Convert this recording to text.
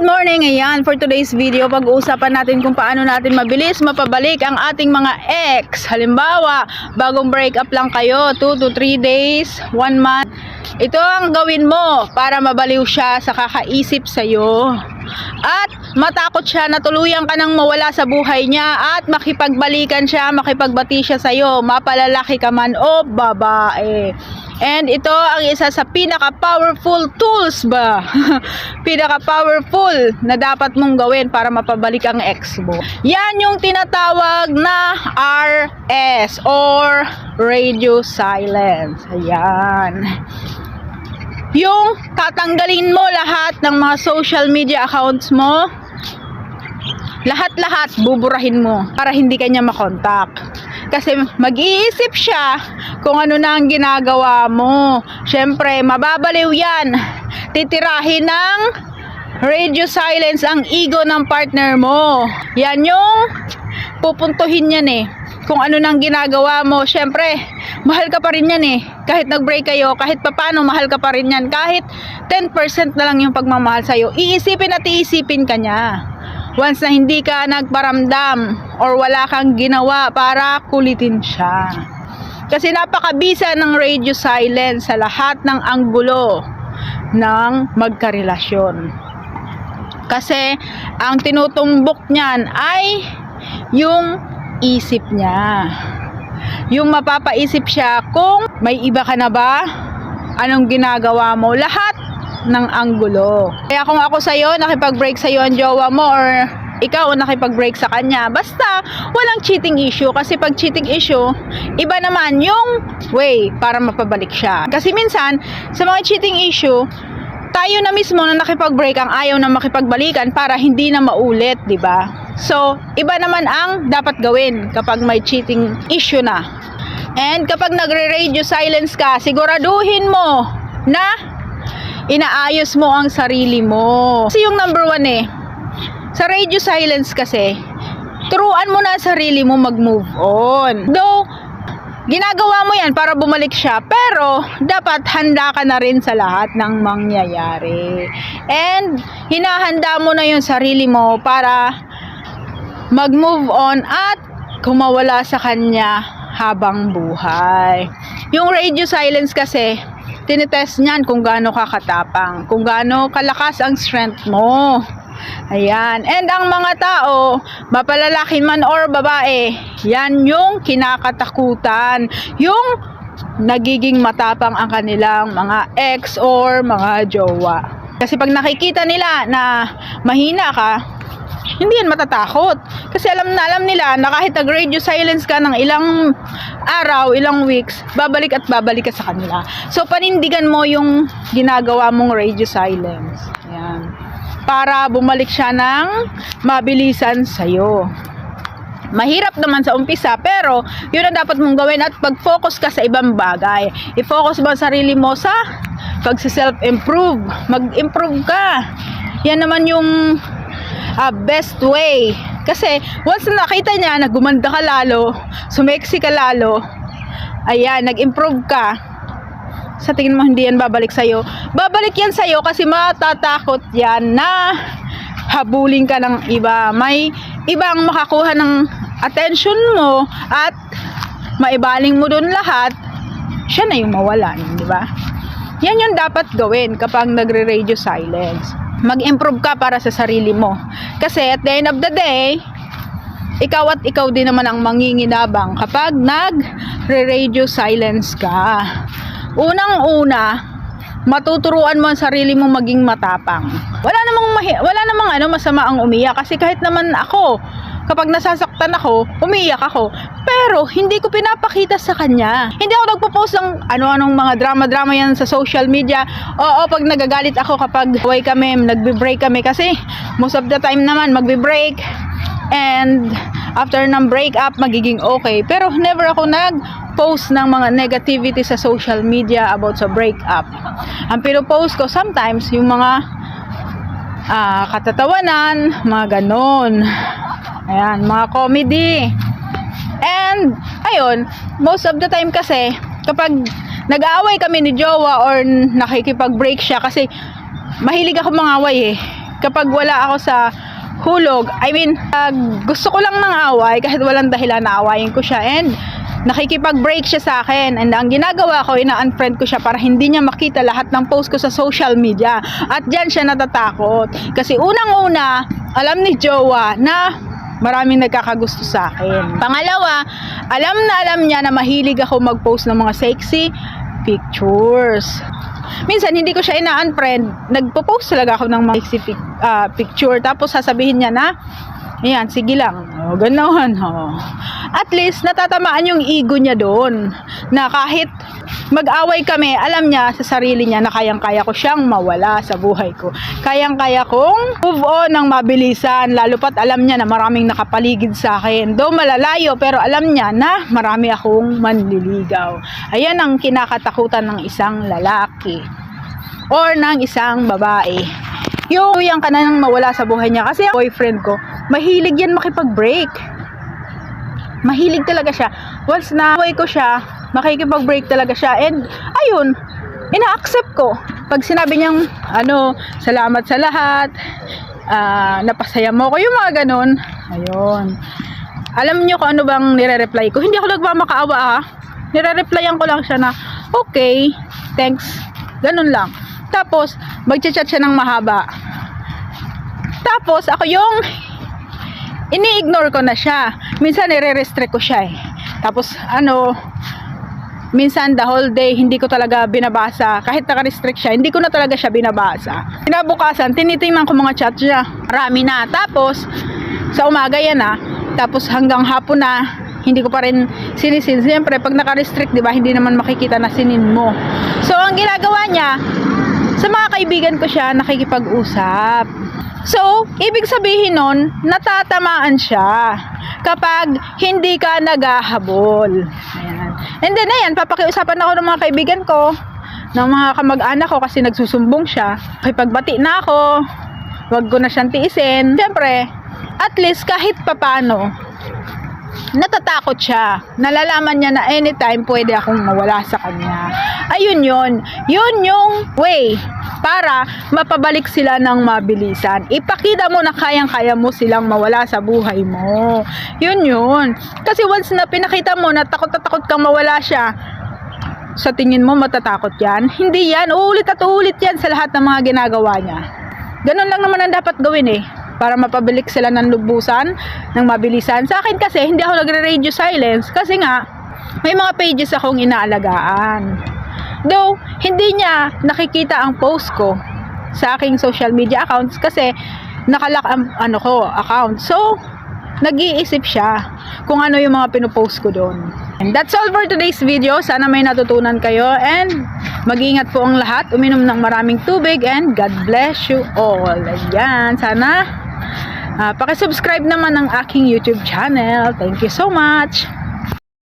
good morning. Ayan, for today's video, pag-uusapan natin kung paano natin mabilis mapabalik ang ating mga ex. Halimbawa, bagong break up lang kayo, 2 to 3 days, 1 month. Ito ang gawin mo para mabaliw siya sa kakaisip sa'yo. At matakot siya na tuluyan ka nang mawala sa buhay niya at makipagbalikan siya, makipagbati siya sa'yo, mapalalaki ka man o babae. And ito ang isa sa pinaka-powerful tools ba? pinaka-powerful na dapat mong gawin para mapabalik ang ex mo. Yan yung tinatawag na RS or radio silence. Ayan. Yung tatanggalin mo lahat ng mga social media accounts mo, lahat-lahat buburahin mo para hindi kanya makontak. Kasi mag-iisip siya kung ano na ang ginagawa mo. Siyempre, mababaliw yan. Titirahin ng radio silence ang ego ng partner mo. Yan yung pupuntuhin yan eh. Kung ano nang ginagawa mo, syempre, mahal ka pa rin yan eh. Kahit nag-break kayo, kahit papano, mahal ka pa rin yan. Kahit 10% na lang yung pagmamahal sa'yo, iisipin at iisipin ka niya. Once na hindi ka nagparamdam or wala kang ginawa para kulitin siya. Kasi napakabisa ng radio silence sa lahat ng anggulo ng magkarelasyon. Kasi ang tinutumbok niyan ay yung isip niya. Yung mapapaisip siya kung may iba ka na ba, anong ginagawa mo, lahat ng anggulo. Kaya kung ako sa'yo, nakipag-break sa'yo ang jowa mo or ikaw nakipag-break sa kanya, basta walang cheating issue kasi pag cheating issue, iba naman yung way para mapabalik siya. Kasi minsan, sa mga cheating issue, tayo na mismo na nakipag-break ang ayaw na makipagbalikan para hindi na maulit, di ba? So, iba naman ang dapat gawin kapag may cheating issue na. And kapag nagre-radio silence ka, siguraduhin mo na inaayos mo ang sarili mo. Kasi yung number one eh, sa radio silence kasi, turuan mo na sarili mo mag-move on. Though, ginagawa mo yan para bumalik siya, pero dapat handa ka na rin sa lahat ng mangyayari. And, hinahanda mo na yung sarili mo para mag-move on at kumawala sa kanya habang buhay. Yung radio silence kasi, tinitest niyan kung gaano ka katapang, kung gaano kalakas ang strength mo. Ayan. And ang mga tao, mapalalaki man or babae, yan yung kinakatakutan. Yung nagiging matapang ang kanilang mga ex or mga jowa. Kasi pag nakikita nila na mahina ka, hindi yan matatakot. Kasi alam na alam nila na kahit nag-radio silence ka ng ilang araw, ilang weeks, babalik at babalik ka sa kanila. So, panindigan mo yung ginagawa mong radio silence. Ayan. Para bumalik siya ng mabilisan sa'yo. Mahirap naman sa umpisa, pero yun ang dapat mong gawin at pag-focus ka sa ibang bagay. I-focus mo ang sarili mo sa pag-self-improve. Mag-improve ka. Yan naman yung ah, best way. Kasi once na nakita niya na gumanda ka lalo, sumeksi ka lalo, ayan, nag-improve ka, sa tingin mo hindi yan babalik sa'yo. Babalik yan sa'yo kasi matatakot yan na habulin ka ng iba. May ibang makakuha ng attention mo at maibaling mo doon lahat, siya na yung mawalan, di ba? Yan yung dapat gawin kapag nagre-radio silence. Mag-improve ka para sa sarili mo. Kasi at the end of the day, ikaw at ikaw din naman ang manginginabang kapag nag-radio silence ka. Unang-una, matuturuan mo ang sarili mo maging matapang. Wala namang wala namang ano masama ang umiyak kasi kahit naman ako kapag nasasaktan ako, umiiyak ako. Pero hindi ko pinapakita sa kanya. Hindi ako nagpo-post ng ano-anong mga drama-drama yan sa social media. Oo, pag nagagalit ako kapag away kami, nagbe-break kami kasi most of the time naman magbe-break and after ng breakup magiging okay pero never ako nag post ng mga negativity sa social media about sa breakup ang pinopost ko sometimes yung mga ah, katatawanan mga ganon ayan mga comedy. And ayun most of the time kasi kapag nag-aaway kami ni Jowa or nakikipag-break siya kasi mahilig ako mga away eh. Kapag wala ako sa hulog, I mean, ah, gusto ko lang ng away kahit walang dahilan na awayin ko siya. And nakikipag-break siya sa akin. And ang ginagawa ko, ina-unfriend ko siya para hindi niya makita lahat ng post ko sa social media. At dyan siya natatakot. Kasi unang-una, alam ni Jowa na maraming nagkakagusto sa akin. Pangalawa, alam na alam niya na mahilig ako mag-post ng mga sexy pictures. Minsan hindi ko siya ina-unfriend, nagpo-post talaga ako ng mga sexy pic- ah, picture tapos sasabihin niya na Ayan, sige lang. O, ganoon. O. At least, natatamaan yung ego niya doon. Na kahit mag-away kami, alam niya sa sarili niya na kayang-kaya ko siyang mawala sa buhay ko. Kayang-kaya kong move on ng mabilisan. Lalo pat alam niya na maraming nakapaligid sa akin. Though malalayo, pero alam niya na marami akong manliligaw. Ayan ang kinakatakutan ng isang lalaki or ng isang babae. Yung yung ka na nang mawala sa buhay niya. Kasi ang boyfriend ko, mahilig yan makipag-break. Mahilig talaga siya. Once na ko siya, makikipag-break talaga siya. And, ayun, ina-accept ko. Pag sinabi niyang, ano, salamat sa lahat, ah, napasaya mo ko, yung mga ganun, ayun. Alam niyo kung ano bang nire-reply ko? Hindi ako nagmamakaawa ha. Nire-replyan ko lang siya na, okay, thanks. Ganun lang. Tapos, magchat-chat siya ng mahaba. Tapos, ako yung ini-ignore ko na siya. Minsan, nire-restrict ko siya eh. Tapos, ano, minsan the whole day, hindi ko talaga binabasa. Kahit naka-restrict siya, hindi ko na talaga siya binabasa. Kinabukasan, tinitingnan ko mga chat niya. Marami na. Tapos, sa umaga yan ah. Tapos, hanggang hapon na, hindi ko pa rin sinisin. Siyempre, pag naka-restrict, di ba, hindi naman makikita na sinin mo. So, ang ginagawa niya, sa mga kaibigan ko siya, nakikipag-usap. So, ibig sabihin nun, natatamaan siya kapag hindi ka naghahabol. And then, ayan, papakiusapan ako ng mga kaibigan ko, ng mga kamag-anak ko kasi nagsusumbong siya. Pagbati na ako, wag ko na siyang tiisin. Siyempre, at least kahit papano, natatakot siya. Nalalaman niya na anytime pwede akong mawala sa kanya. Ayun yun. Yun yung way para mapabalik sila ng mabilisan. Ipakita mo na kayang-kaya mo silang mawala sa buhay mo. Yun yun. Kasi once na pinakita mo na takot na takot kang mawala siya, sa tingin mo matatakot yan? Hindi yan. Uulit at uulit yan sa lahat ng mga ginagawa niya. Ganun lang naman ang dapat gawin eh. Para mapabilik sila ng lubusan, ng mabilisan. Sa akin kasi, hindi ako nagre-radio silence. Kasi nga, may mga pages akong inaalagaan. Though, hindi niya nakikita ang post ko sa aking social media accounts kasi nakalak ang ano ko, account. So, nag-iisip siya kung ano yung mga pinupost ko doon. And that's all for today's video. Sana may natutunan kayo and mag-ingat po ang lahat. Uminom ng maraming tubig and God bless you all. Ayan, sana uh, pakisubscribe naman ng aking YouTube channel. Thank you so much.